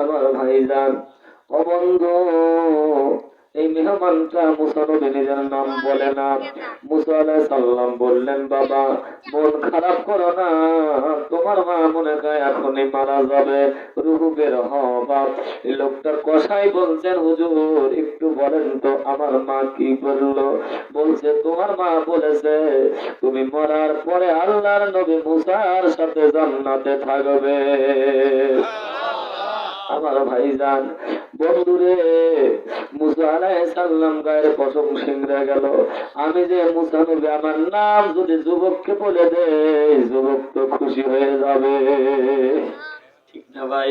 আমার ভাইজান। ও বন্ধু, এই মেহমানটা মুসা নবী নিজের নাম বলে না। মুসা সালাম বললেন, বাবা, মন খারাপ করো না। তোমার মা মনে হয় এখনই মারা যাবে। রুহু বের হবা এই লোকটা কষাই বলছেন হুজুর। একটু বলেন তো, আমার মা কি বলল? বলছে, তোমার মা বলেছে, তুমি মরার পরে আল্লাহর নবী মুসার সাথে জান্নাতে থাকবে। আমার ভাইজান। বন্ধুরে, মুসা আলাইহিস সালাম গায়ের পশম সিংড়ে গেল। আমি যে মুসা আমার নাম যদি যুবককে বলে দে যুবক তো খুশি হয়ে যাবে। ঠিক না ভাই?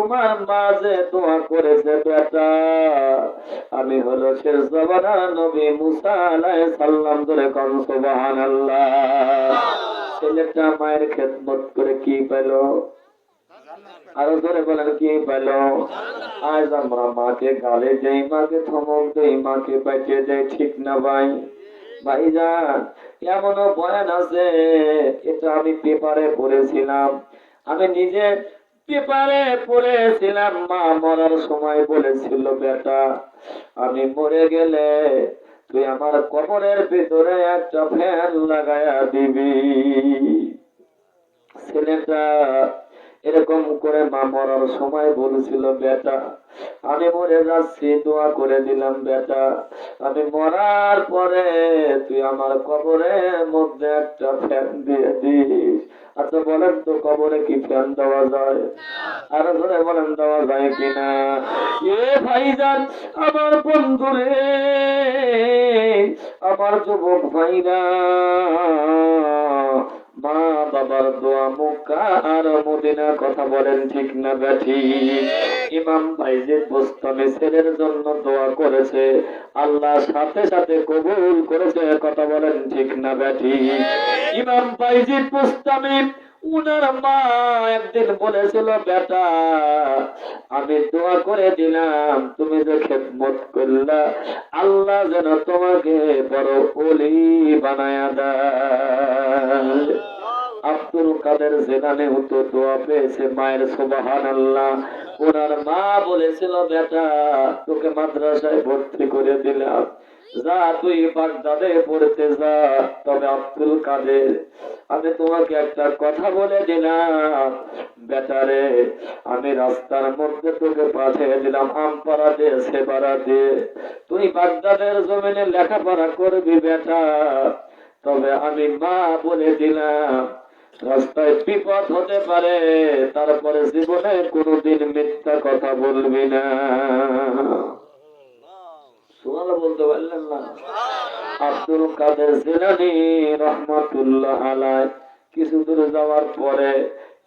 তোমার মা যে দোয়া করেছে বেটা আমি হলো শেষ জবানার নবী মুসা সালাম ধরে কোন, সুবহানাল্লাহ। ছেলেটা মায়ের খেদমত করে কি পেল? আরও ধরে বলেন, কি পেল? আজ আমরা মাকে গালে দেই, মাকে থমক দেই, মাকে পেটে দেই, ঠিক না ভাই? ভাইজান, এমনও বয়ান আছে, এটা আমি পেপারে পড়েছিলাম। আমি নিজে পেপারে পড়েছিলাম, মা মরার সময় বলেছিল, বেটা, আমি মরে গেলে তুই আমার কবরের ভিতরে একটা ফ্যান লাগায়া দিবি। ছেলেটা এরকম করে মা মরার সময় বলেছিল, বেটা, আমি মরে যাচ্ছি, দোয়া করে দিলাম, বেটা, আমি মরার পরে তুই আমার কবরের মধ্যে একটা ফ্যান দিয়ে দিস। আচ্ছা বলেন তো কবরে কি ফ্যান দেওয়া যায়? আর ধরে বলেন দেওয়া যায় কিনা? এ ভাইজান, আমার বন্ধুরে, আমার যুবক ভাইরা মা বাবার দোয়া মুক্কা আর মদিনার কথা বলেন ঠিক না ব্যাঠি। ইমাম বাইজিদ বুস্তামি ছেলের জন্য দোয়া করেছে। আল্লাহ সাথে সাথে কবুল করেছে, কথা বলেন ঠিক না ব্যাঠি। ইমাম বাইজিদ বুস্তামি উনার মা একদিন বলেছিল, বেটা, আমি দোয়া করে দিলাম, তুমি যে খেদমত করলা, আল্লাহ যেন তোমাকে বড় ওলি বানায়া দেয়। আব্দুল কাদের জেলানে হতো দোয়া পেয়েছে মায়ের সোবাহান আল্লাহ ওনার মা বলেছিল, বেটা, তোকে মাদ্রাসায় ভর্তি করে দিলাম। যা তুই বাগদাদে পড়তে যা, তবে আব্দুল কাদের, আমি তোমাকে একটা কথা বলে দিলাম। বেটারে আমি রাস্তার মধ্যে তোকে পাঠিয়ে দিলাম, আমপাড়া দিয়ে সেবারা দিয়ে তুই বাগদাদের জমিনে লেখাপড়া করবি, বেটা। তবে আমি মা বলে দিলাম রাস্তায় বিপদ হতে পারে, তারপরে জীবনে কোনোদিন মিথ্যা কথা বলবি না।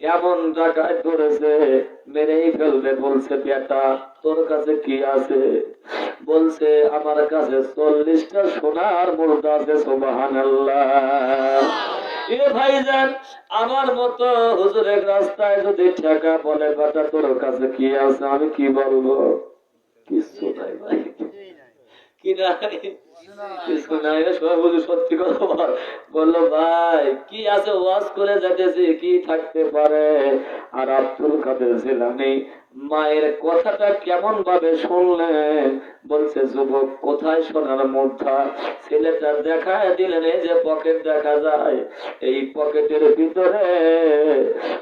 এমন ফেলবে বলছে, বেটা, তোর কাছে কি আছে? বলছে, আমার কাছে চল্লিশটা সোনার মুর্দা আছে সোবাহান এ ভাইজান, আমার মতো হুজুরের রাস্তায় যদি ঠেকা বলে তোর কাছে কি আছে? আমি কি বলব? কিছু নাই ভাই। কি নাই? মায়ের কথাটা কেমন ভাবে শুনলেন? বলছে, যুবক, কোথায় সোনার মুদ্রা? ছেলেটা দেখায় দিলেন, এই যে পকেট দেখা যায়। এই পকেটের ভিতরে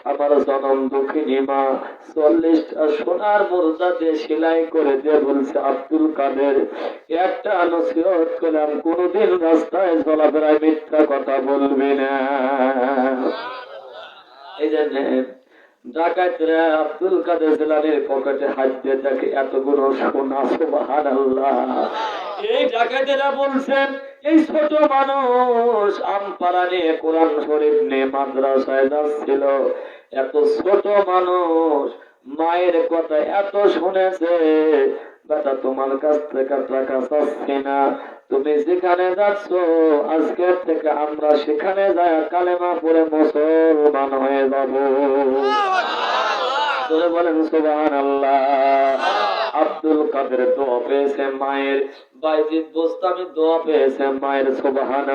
আমার জনম দুঃখিনী মা সোনার দিয়ে সেলাই করে দিয়ে বলছে, আব্দুল কাদের, একটা নসিহত করলাম কোনোদিন রাস্তায় চলাফেরায় মিথ্যা কথা বলবি না। এই জন্য ডাকাতরা আব্দুল কাদের জেলানের পকেটে হাত দিয়ে এতগুলো সোনা সুবাহান এই ডাকাতেরা বলছেন, এই ছোট মানুষ আমপাড়া নিয়ে কোরআন শরীফ নিয়ে মাদ্রাসায় যাচ্ছিল। এত ছোট মানুষ মায়ের কথা এত শুনেছে। তোমার কাছ থেকে টাকা না। তুমি যেখানে যাচ্ছ থেকে আমরা সেখানে কালেমা মুসলমান হয়ে আব্দুল কাদের দোয়া পেয়েছে মায়ের, বাইজিদ দোয়া পেয়েছে মায়ের সুবাহান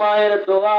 মায়ের দোয়া